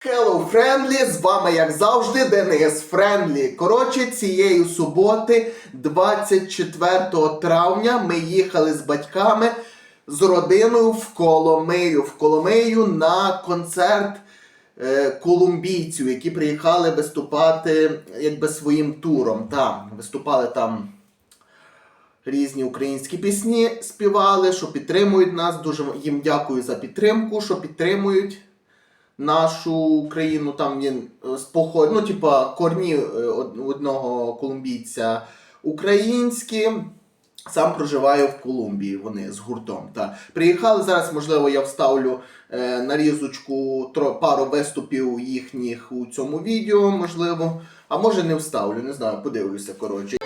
Hello, Friendly! З вами, як завжди, Денис Френдлі. Коротше, цієї суботи, 24 травня, ми їхали з батьками з родиною в Коломию. В Коломию на концерт е, колумбійців, які приїхали виступати якби своїм туром. Там виступали там різні українські пісні, співали, що підтримують нас. Дуже їм дякую за підтримку, що підтримують нашу Україну. Там він е, з поход... ну, типа, корні е, одного колумбійця українські. Сам проживаю в Колумбії, вони з гуртом. Та. Приїхали зараз, можливо, я вставлю е, нарізочку тро, пару виступів їхніх у цьому відео, можливо. А може не вставлю, не знаю, подивлюся, коротше.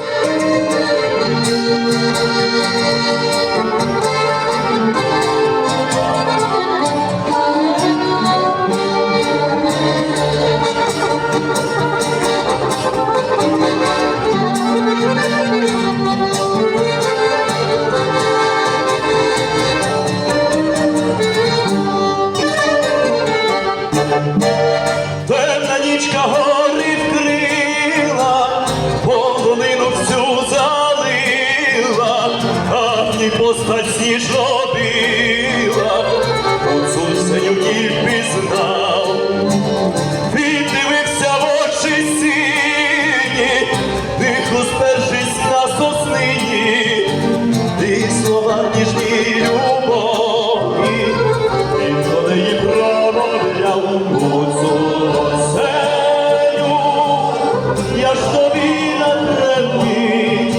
Я ж тобі на травні,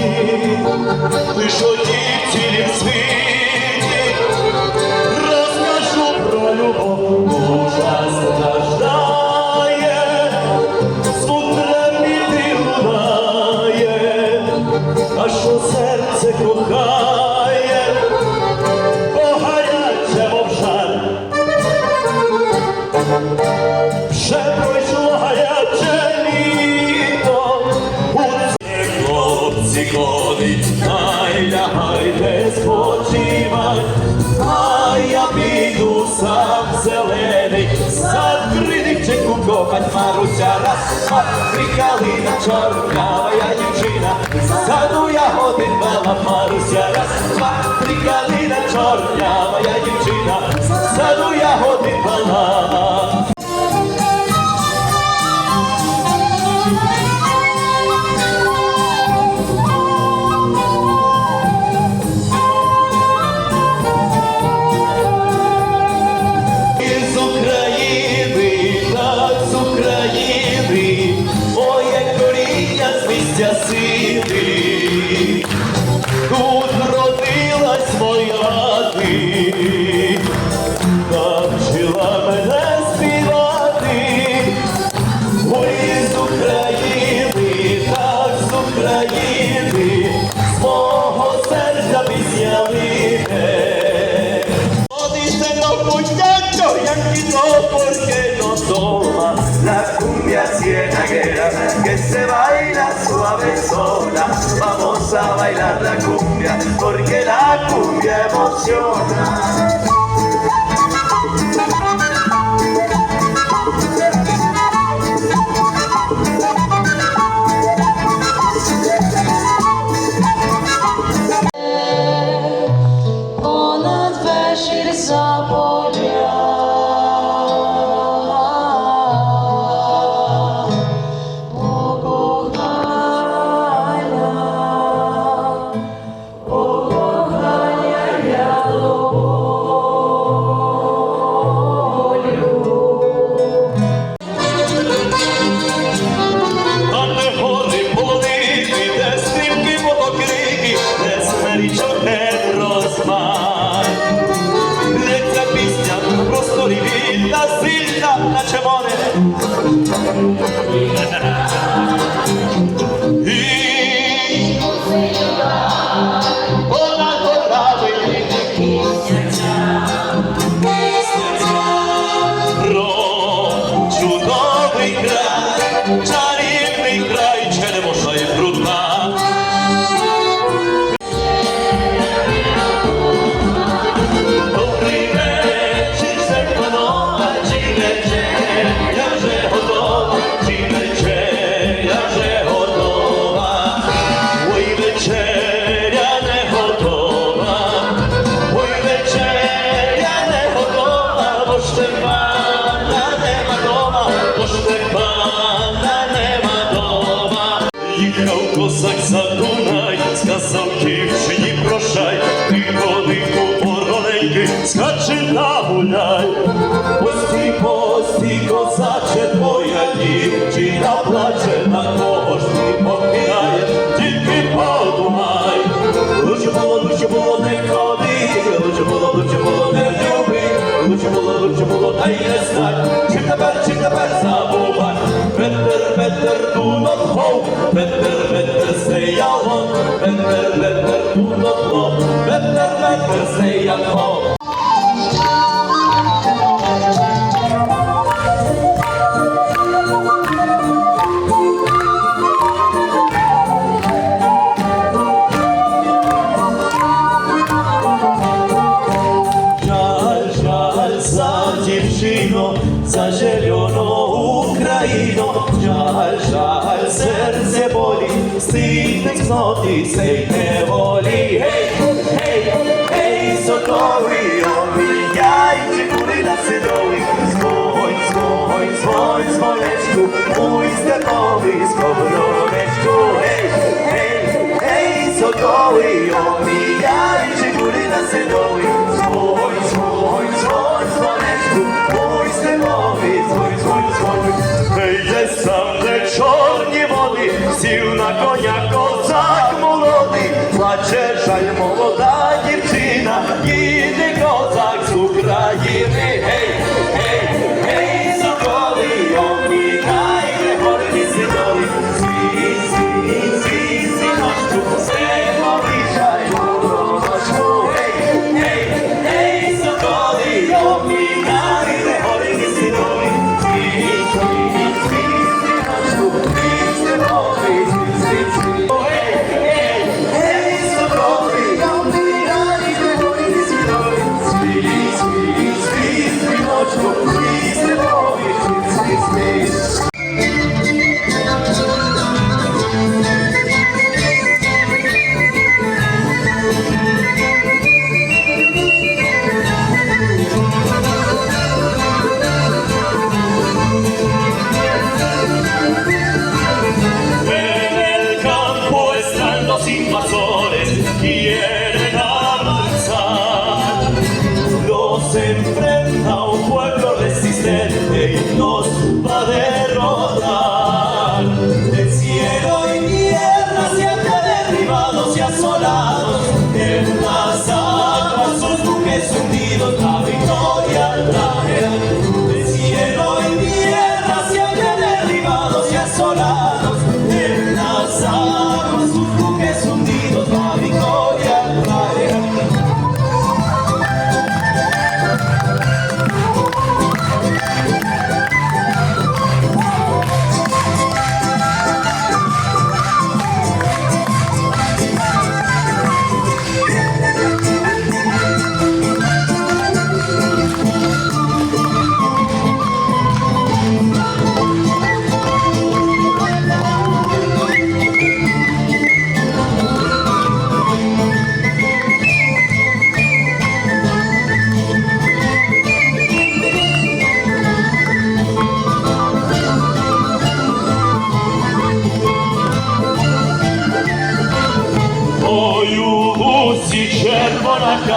лиш одній цілі Маруся раз, два, три чорнявая дівчина, саду ягоди мала Маруся раз, два, три чорнявая чорнява дівчина, саду ягоди мала. З porque la cumbia emociona. Край, чи вороненьки, скачи та гуляй. Постій, постій, козаче, твоя дівчина плаче, на кого ж ти покидаєш, тільки подумай. Лучше було, лучше було не ходи, лучше було, лучше було не люби, лучше було, лучше було, та й не знай, чи тепер, чи тепер забувай. Ветер, ветер, say your love, better, better, put the love, better, better, say your love. Кури на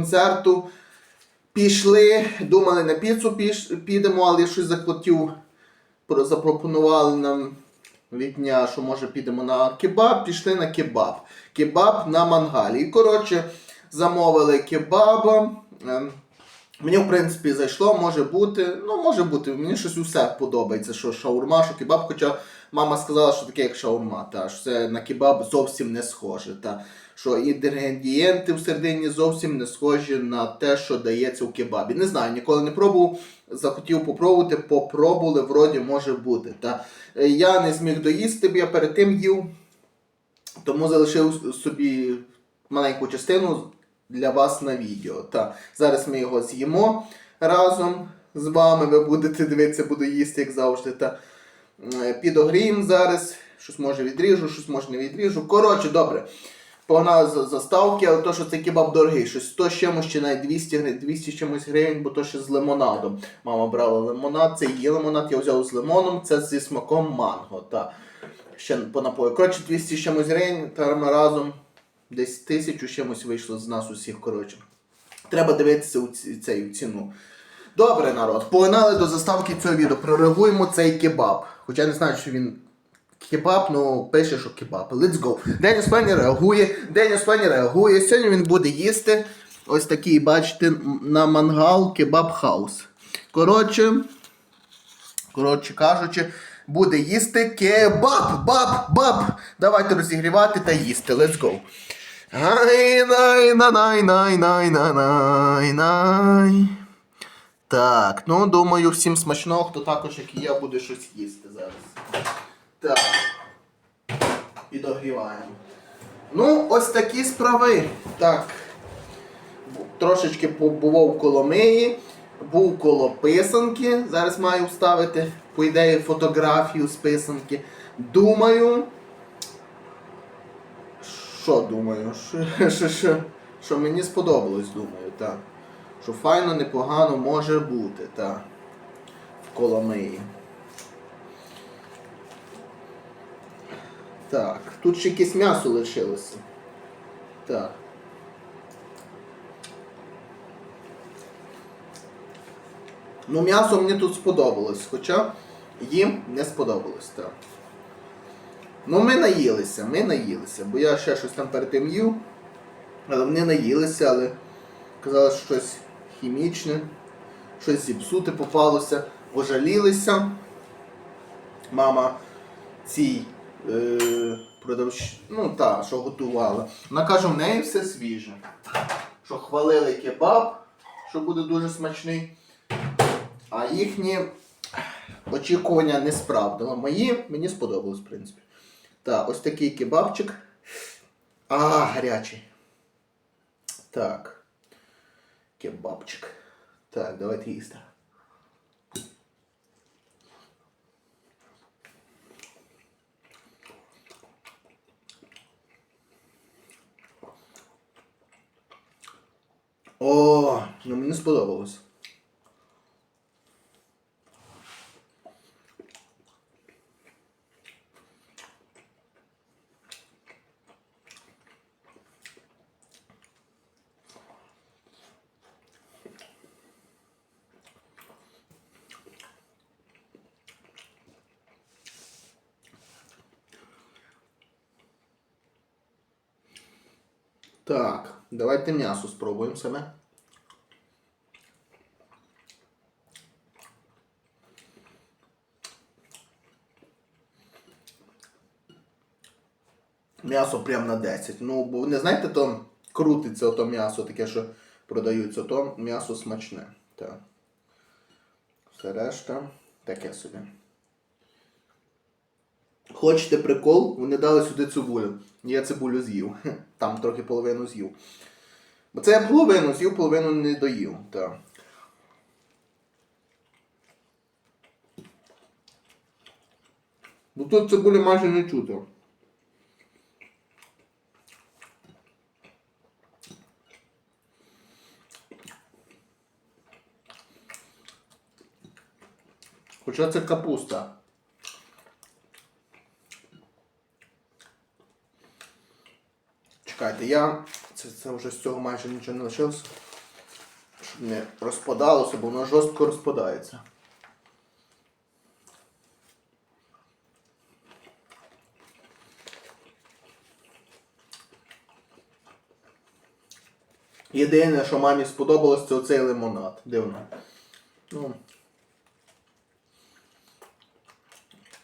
концерту пішли, думали на піцу піш, підемо, але щось захотів, запропонували нам від дня, що може підемо на кебаб, пішли на кебаб. Кебаб на мангалі. І коротше, замовили кебаба. ем, Мені, в принципі, зайшло, може бути. Ну, може бути, мені щось усе подобається, що шаурма, що кебаб, хоча мама сказала, що таке як шаурма, та, що це на кебаб зовсім не схоже. Та, що інгредієнти всередині зовсім не схожі на те, що дається у кебабі. Не знаю, ніколи не пробував, захотів попробувати, попробували, вроді може бути. Та. Я не зміг доїсти, бо я перед тим їв, тому залишив собі маленьку частину для вас на відео. Та. Зараз ми його з'їмо разом з вами. Ви будете дивитися, буду їсти, як завжди. Та. Е, Підогріємо зараз. Щось може відріжу, щось може не відріжу. Коротше, добре. Погнали за заставки, але то, що цей кебаб дорогий, щось 100 з чимось чи навіть 200, 200 чимось гривень, бо то ще з лимонадом. Мама брала лимонад, це її лимонад, я взяв з лимоном, це зі смаком манго. Та. Ще по напою. Коротше, 200 чимось гривень, та разом десь тисячу чимось вийшло з нас усіх. Коротше. Треба дивитися у цей ціну. Добре, народ, погнали до заставки цього відео. Прореагуємо цей кебаб. Хоча я не знаю, що він кебаб, ну пише, що кебаб. Let's go. Деніс Пенні реагує. Деніс Пенні реагує. Сьогодні він буде їсти ось такий, бачите, на мангал кебаб хаус. Коротше, коротше кажучи, буде їсти кебаб, баб, баб. Давайте розігрівати та їсти. Let's go. Ай, най, най, най, най, най, най, най. Так, ну думаю, всім смачного, хто також, як і я, буде щось їсти зараз. Так. І догріваємо. Ну, ось такі справи. Так. Трошечки побував коло Миї, був коло писанки. Зараз маю вставити, по ідеї, фотографію з писанки. Думаю. Що думаю? Що, мені сподобалось, думаю, так. Що файно, непогано може бути, так. В Коломиї. Так, тут ще якесь м'ясо лишилося. Так. Ну, м'ясо мені тут сподобалось, хоча їм не сподобалось, так. Ну, ми наїлися, ми наїлися, бо я ще щось там перед тим їв. Але вони наїлися, але казали, що щось хімічне, щось зіпсуте попалося, ожалілися. Мама цій е, продавщ... ну та, що готувала. Вона каже, в неї все свіже. Що хвалили кебаб, що буде дуже смачний. А їхні очікування не справдило. Мої мені сподобалось, в принципі. Так, ось такий кебабчик. А, гарячий. Так. Кебабчик. Так, давайте їсти. О, ну мені сподобалось. Так, давайте м'ясо спробуємо саме. М'ясо прям на 10. Ну, бо не знаєте, то крутиться ото м'ясо, таке, що продаються, то м'ясо смачне. Так. Все решта таке собі. Хочете прикол? Вони дали сюди цибулю. Я цибулю з'їв. Там трохи половину з'їв. Бо це я половину з'їв, половину не доїв. Так. Бо тут цибулі майже не чути. Хоча це капуста. Чекайте, я. Це, це вже з цього майже нічого не лишилося. Щоб не розпадалося, бо воно жорстко розпадається. Єдине, що мамі сподобалось, це оцей лимонад. Дивно. Ну.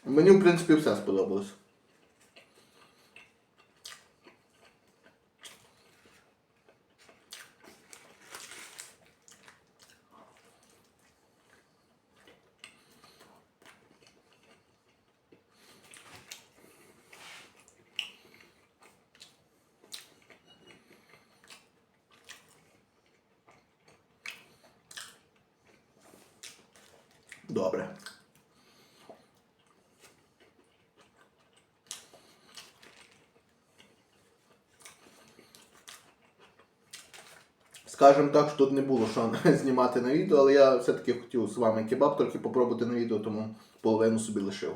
Мені, в принципі, все сподобалось. Добре. Скажем так, що тут не було що знімати на відео, але я все-таки хотів з вами кебаб тільки попробувати на відео, тому половину собі лишив.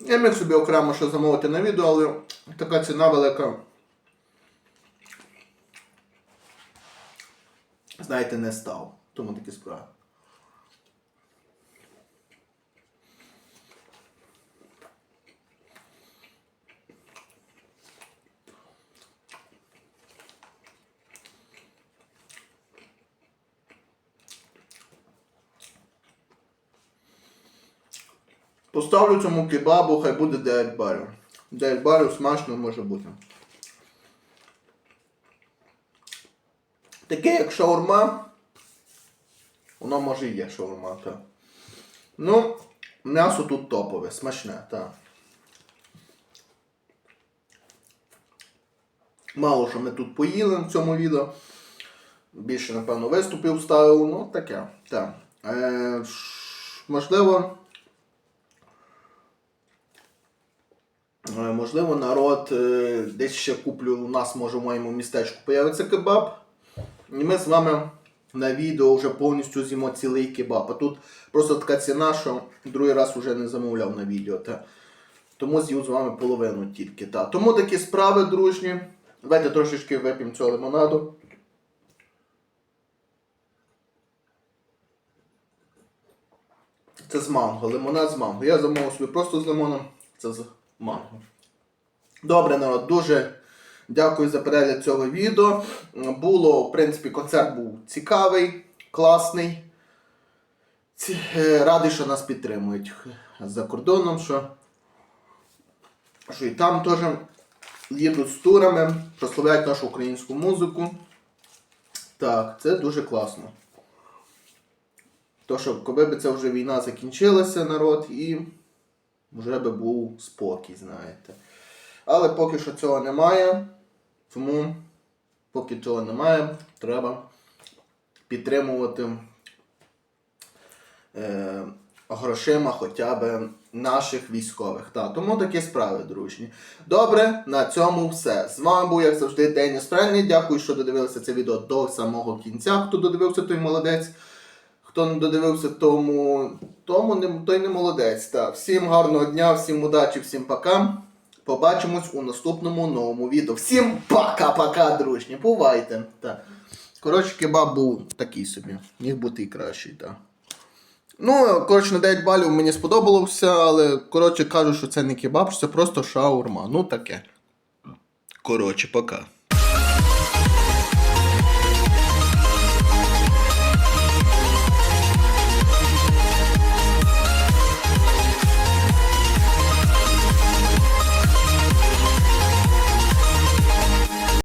Я міг собі окремо що замовити на відео, але така ціна велика. Знаєте, не став. Тому такі справи. Поставлю цьому кебабу, хай буде 9 барів. 9 барів смачно може бути. Таке як шаурма. Воно може і є шаурма, так. Ну, м'ясо тут топове, смачне, так. Мало що ми тут поїли в цьому відео. Більше, напевно, виступів вставив, ну таке. Так. Е, можливо. Можливо, народ е, десь ще куплю у нас, може, в моєму містечку появиться кебаб. І ми з вами на відео вже повністю з'їмо цілий кебаб. А тут просто така ціна, що другий раз вже не замовляв на відео. Та. Тому з'їв з вами половину тільки. Та. Тому такі справи, дружні. Давайте трошечки вип'ємо цього лимонаду. Це з манго, лимонад з манго. Я замовив собі просто з лимоном, це з манго. Добре, народ, дуже дякую за перегляд цього відео. Було, в принципі, концерт був цікавий, класний. Е, Радий, що нас підтримують за кордоном, що, що і там теж їдуть з турами, прославляють нашу українську музику. Так, це дуже класно. То, що коли б це вже війна закінчилася, народ, і вже би був спокій, знаєте. Але поки що цього немає, тому поки цього немає, треба підтримувати е, грошима хоча б наших військових. Та, тому такі справи, дружні. Добре, на цьому все. З вами був, як завжди, Деніс Френлі. Дякую, що додивилися це відео до самого кінця. Хто додивився, той молодець. Хто не додивився, тому, тому не, той не молодець. Так. Всім гарного дня, всім удачі, всім пока. Побачимось у наступному новому відео. Всім пока-пока, дружні. Бувайте. Так. Коротше, кебаб був такий собі. Міг бути і кращий, так. Ну, коротше, на 9 балів мені сподобалося, але коротше кажуть, що це не кебаб, що це просто шаурма. Ну таке. Коротше, пока.